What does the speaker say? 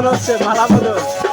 বদল হচ্ছে মালা বদল